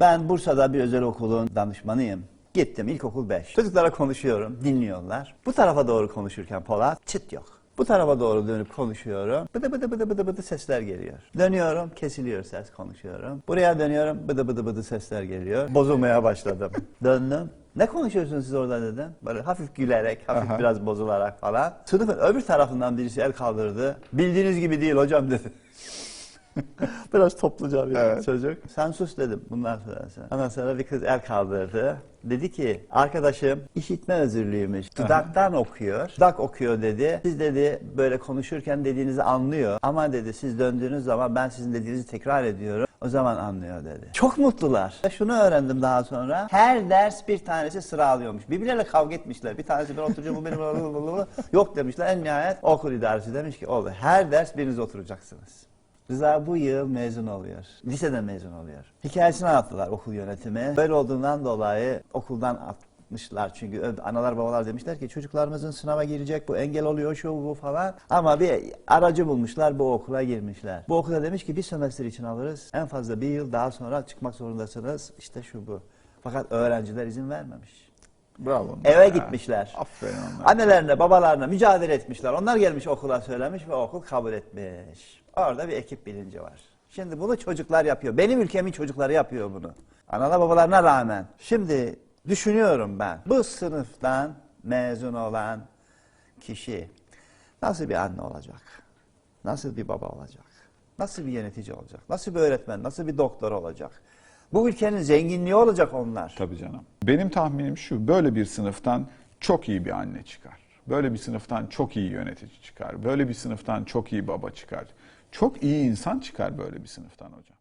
Ben Bursa'da bir özel okulun danışmanıyım. Gittim ilkokul 5. Çocuklara konuşuyorum, dinliyorlar. Bu tarafa doğru konuşurken Polat çıt yok. Bu tarafa doğru dönüp konuşuyorum. Bıdı bıdı bıdı bıdı bıdı sesler geliyor. Dönüyorum, kesiliyor ses konuşuyorum. Buraya dönüyorum, bıdı bıdı bıdı sesler geliyor. Bozulmaya başladım. Döndüm. Ne konuşuyorsunuz siz orada dedim. Böyle hafif gülerek, hafif Aha. biraz bozularak falan. Sınıfın öbür tarafından birisi el kaldırdı. Bildiğiniz gibi değil hocam dedi. Biraz topluca bir Evet. çocuk. Sen sus dedim bundan sonrası. Ondan sonra bir kız el kaldırdı. Dedi ki arkadaşım işitme özürlüymüş. Dudaktan okuyor. Dudak okuyor dedi. Siz dedi böyle konuşurken dediğinizi anlıyor. Ama dedi siz döndüğünüz zaman ben sizin dediğinizi tekrar ediyorum. O zaman anlıyor dedi. Çok mutlular. Ve Şunu öğrendim daha sonra. Her ders bir tanesi sıra alıyormuş. Birbirleriyle kavga etmişler. Bir tanesi ben oturacağım bu benim yok demişler. En nihayet okul idaresi demiş ki oldu. Her ders biriniz oturacaksınız. Rıza bu yıl mezun oluyor. Liseden mezun oluyor. Hikayesini anlattılar okul yönetimi. Böyle olduğundan dolayı okuldan atmışlar çünkü analar babalar demişler ki çocuklarımızın sınava girecek bu engel oluyor şu bu falan. Ama bir aracı bulmuşlar bu okula girmişler. Bu okula demiş ki bir sömestr için alırız. En fazla bir yıl daha sonra çıkmak zorundasınız. İşte şu bu. Fakat öğrenciler izin vermemiş. Bravo. Eve Ya. gitmişler. Aferin onlara. Annelerine, babalarına mücadele etmişler. Onlar gelmiş okula söylemiş ve okul kabul etmiş. Orada bir ekip bilinci var. Şimdi bunu çocuklar yapıyor. Benim ülkemin çocukları yapıyor bunu. Analar babalarına rağmen. Şimdi düşünüyorum ben. Bu sınıftan mezun olan kişi nasıl bir anne olacak? Nasıl bir baba olacak? Nasıl bir yönetici olacak? Nasıl bir öğretmen? Nasıl bir doktor olacak? Bu ülkenin zenginliği olacak onlar. Tabii canım. Benim tahminim şu, böyle bir sınıftan çok iyi bir anne çıkar. Böyle bir sınıftan çok iyi yönetici çıkar. Böyle bir sınıftan çok iyi baba çıkar. Çok iyi insan çıkar böyle bir sınıftan hocam.